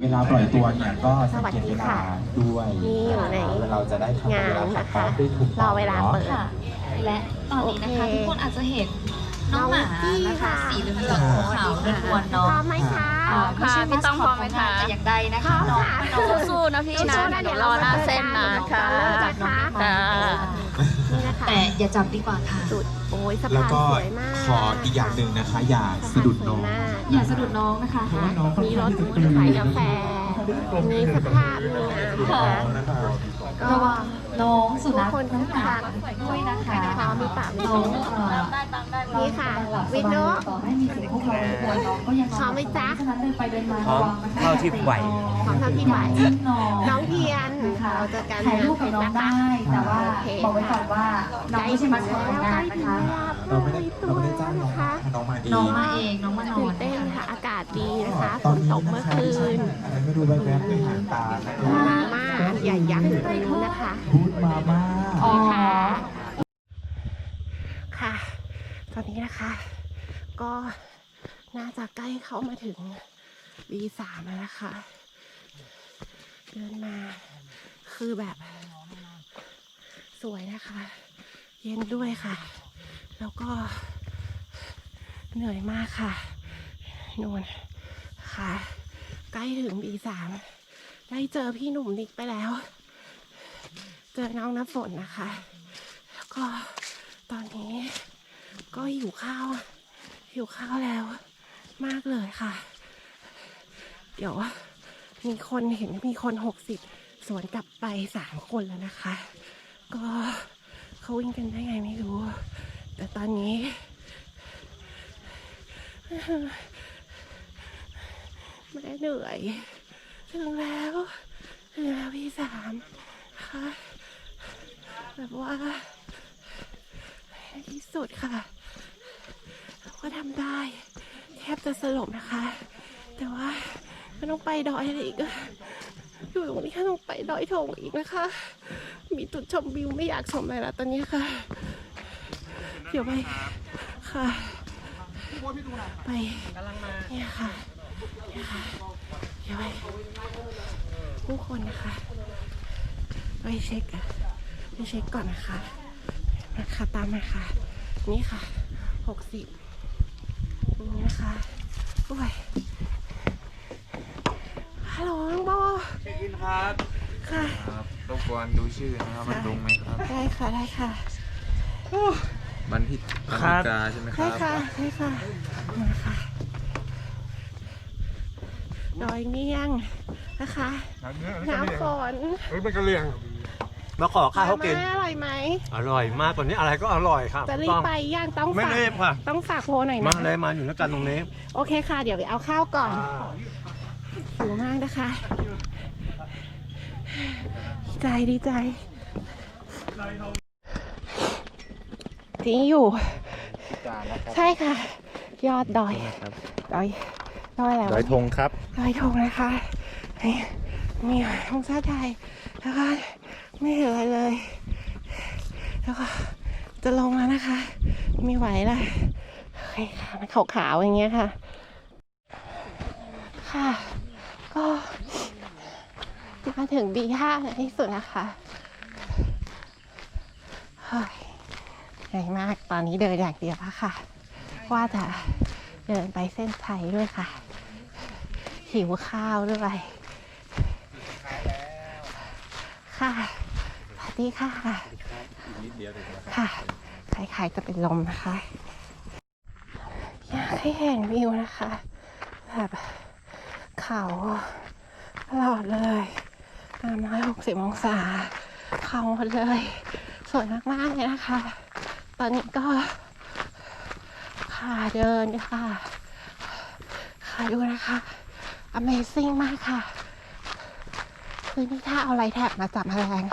เวลาปล่อยตัวเนี่ยก็สังเกตสวัสดีเวลาค่ะด้วยนี่อยู่ในเราจะได้ทำเวงานลาขับนะพร้อคะมได้ถูกรอเวลาเปิด ค่ะ และตอนนี้นะคะ โอเคทุกคนอาจจะเห็นน้องหมาน้องกี้นะคะค่ะสีเหลืองๆขาวๆนวลๆพเนาะร้อมไหมคะอ่าไม่ใช่ค่ะพี่ต้องพร้อมไหมคะ แต่อย่างใดนะพร้คะอมน้องค่ะ น้องสู้ๆนะพี่นะสู้ๆนะเดี๋ยวรอหน้าเส้นนะค่ะเริ่มจากน้องค่ะนี่นะ คะแต่อย่าจับดีกว่าค่ะ สุดโอ้ยสะแล้วพานก็สวยมากขออีกอย่างหนึ่งนะคะ อย่าสะดุดน้องสะพานสวยมากอย่าสะดุดน้องนะคะเพราะว่าน้องมีรถขายกาแฟ มีสภาพมีน้ำนะคะก็ระวังน้องสุนัขทุกคนน้องหมาค่ะด้วยนะคะพร้อมหรือเปล่าไม่น้อรู้งเอ่อนี่ค่ะ วินโด ต่อให้มีเสียงพวกเรารบกวนน้องก็ยังพร้อมไหมจ๊ะ ฉะนั้นเดินไปเดินมาพร้อมระวังนะคะเท่าที่ไหว พร้อมเท่าที่ไหวอย่าจิ้มน้อง น้องเทียนค่ะ เราเจอกันถ่ายรูปกับน้องได้ แต่ว่าโอเคบอกไว้ก่อนว่าน้องไม่ใช่มาสคอตของงานนะคะเราไม่ได้เราไม่ได้จ้างน้องมาน้องมาเองน้องมาเองน้องมานอตื่นนเต้นค่ะอากาศดีนะคะฝตอนนนี้ตกนะเมื่อคะคืที่ฉันนอะไรไม่รู้แวบๆในหางตานะมาม่าอันใหญ่ยักษ์ไปนู้นนะคะพูดมาม่าอ๋อค่ะค่ะ ตอนนี้นะคะ ก็น่าจะใกล้เข้ามาถึง B3 แล้วนะคะ เดินมา คือแบบสวยนะคะ เย็นด้วยค่ะ แล้วก็เหนื่อยมากค่ะนวลค่ะ ใกล้ถึง B3 ได้เจอพี่หนุ่มนิกไปแล้ว เจอน้องน้ำฝนนะคะ แล้วก็ตอนนี้ ก็หิวข้าวหิวข้าวแล้ว มากเลยค่ะ เดี๋ยวมีคนเห็นมีคนหกสิบ สวนกลับไปสามคนแล้วนะคะ ก็เขาวิ่งกันได้ไงไม่รู้ แต่ตอนนี้ไม่ได้เหนื่อย ถึงแล้วถึงแล้วพี่สามค่ะแบบว่าที่สุดค่ะก็ทำได้แทบจะสลบนะคะ แต่ว่าไม่ต้องไปดอยอะไรอีก อยู่ตรงนี้แค่ต้องไปดอยถงอีกนะคะ มีจุดชมวิวไม่อยากชมอะไรแล้วตอนนี้ค่ะ เดี๋ยวไปค่ะไปเนี่ยค่ะเนี่ยค่ะเดี๋ยวไปผู้คนนะคะไปเช็คอะไปเช็คก่อนนะคะนะคะตามมาค่ะ นี่ค่ะหกสิบนี่นะคะโอ้ย ลโหลน้องโบเช็คอินครับค่ะ ครับรบกวนดูชื่อนะครับมันตรงไหมครับ ได้ค่ะ ได้ค่ะบันทิบันครัทิบกาใช่ไหมคได้รับค่ะ ได้ค่ะ มาค่ะ ดอยเมี่ยงนะคะ น้ำฝนมาขอข้าวเขากินมอร่อยไหม อร่อยมากตอนนี้อะไรก็อร่อยครับจะรีบต้อง ไปย่างต้องไม่ฝากรีบค่ะ ต้องฝากโพหน่อยมานะเลยมาอยู่ด้วยกันตรงนี้ โอเคค่ะ เดี๋ยวไปเอาข้าวก่อน หิวมากนะคะ ดีใจดีใจที่อยู่ใช่ค่ะ ยอดดอยดอยดอยอะไรวะดอยธงครับดอยธงนะคะนี่มีธงชาติไทยแล้วก็ไม่เหลืออะไรเลย แล้วก็จะลงแล้วนะคะ ไม่ไหวละโอเคค่ะมันขาวๆอย่างเงี้ยค่ะ ค่ะ ก็มาถึง B5 ในที่สุดนะคะเหนื่อยมากตอนนี้เดินอย่างเดียวแล้วค่ะ ว่าจะเดินไปเส้นชัยด้วยค่ะ หิวข้าวด้วยค่ะสวัสดีค่ะ ค่ะคล้ายๆจะเป็นลมนะคะ อยากให้เห็นวิวนะคะ แบบ เขาตลอดเลยสามร้อยหกสิบองศา เขาหมดเลย สวยมาก ๆ เลยนะคะ ตอนนี้ก็ขาเดินค่ะขาดูนะคะ Amazing มากค่ะ คือนี่ถ้าเอาไรแท็บมาจับแมลง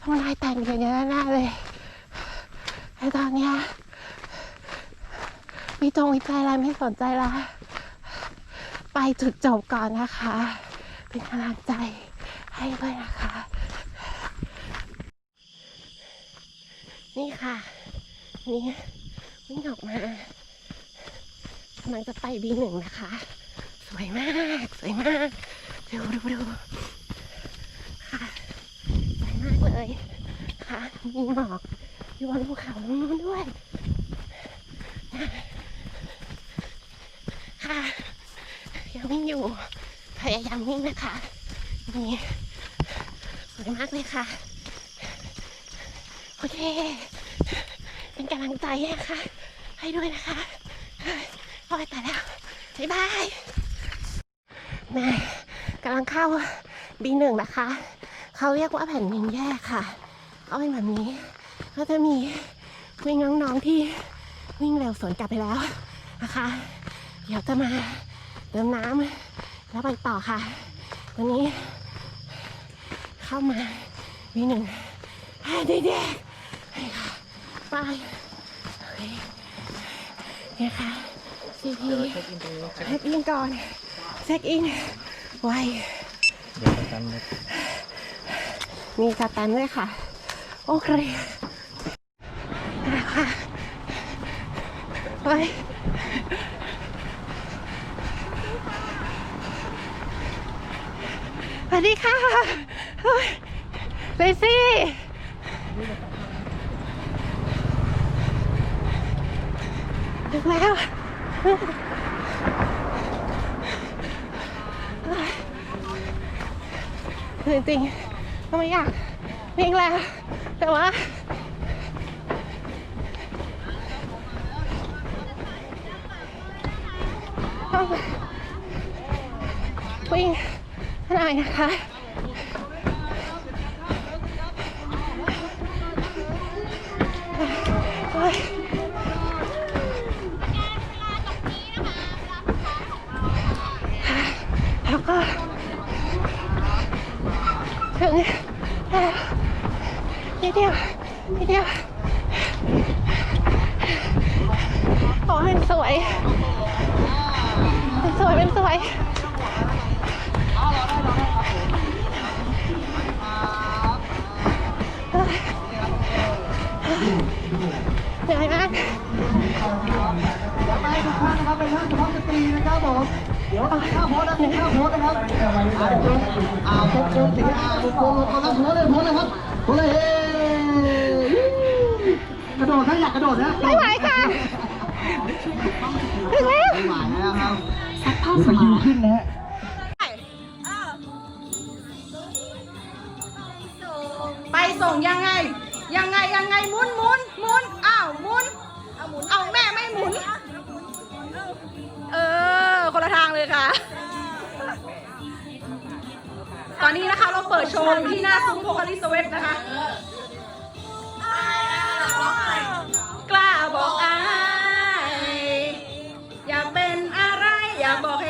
ต้องได้แต่งเยอะแน่เลยแต่ตอนเนี้ยวิจงวิจัยอะไรไม่สนใจละ ไปจุดจบก่อนนะคะ เป็นกำลังใจให้ด้วยนะคะ นี่ค่ะ นี่วิ่งออกมากำลังจะไปบีหนึ่งนะคะ สวยมาก สวยมากดูดูดูค่ะสวยมากเลยค่ะมีหมอกอยู่บนภูเขาตรงนู้นด้วยค่ะ ยัง วิ่งอยู่ พยายามวิ่งนะคะนี่สวยมากเลยค่ะ โอเค เป็นกำลังใจนะคะให้ด้วยนะคะโอ้ยตายแล้วบ๊ายบายแม่กำลังเข้า B1 นะคะ เขาเรียกว่าแผ่นดินแยกค่ะเขาเป็นแบบนี้ ก็จะมีวิ่งน้องๆที่วิ่งเร็วสวนกลับไปแล้วนะคะ เดี๋ยวจะมา เติมน้ำแล้วไปต่อค่ะ วันนี้ เข้ามาวีหนึ่งให้เด็กๆให้ค่ะไปโอเคเนี่ยค่ะซีพีเช็คอินก่อนเช็คอินไวมีสแตมป์ด้วยค่ะ โอเคได้ค่ะไป สวัสดีค่ะเลซี่ถึงแล้วคือจริงๆก็ไม่อยากวิ่งแล้วแต่ว่า วิ่งหน่อยนะคะโอ๊ยแล้วก็ถึงแล้วนิดเดียวนิดเดียวขอให้สวยเป็นสวยเป็นสวย เหนื่อยมากไปทุกท่านนะครับเป็นท่านสุภาพสตรีนะครับผมเดี๋ยวข้าวโพสนะข้าวโพสนะครับอ่าโพสโพสสีอ่าโพสโพสเอาละโพสเลยโพสเลยครับโพสเลยเฮ้กระโดดถ้าอยากกระโดดนะไม่ไหวค่ะถึงแล้วไม่ไหวแล้วครับสักผ้าสมาขึ้นนะฮะ ยค่ะ ตอนนี้นะคะเราเปิดโชว์ที่หน้าซุ้มโพคาริสเวตนะคะ กล้าบอกอาย อย่าเป็นอะไร อย่าบอกให้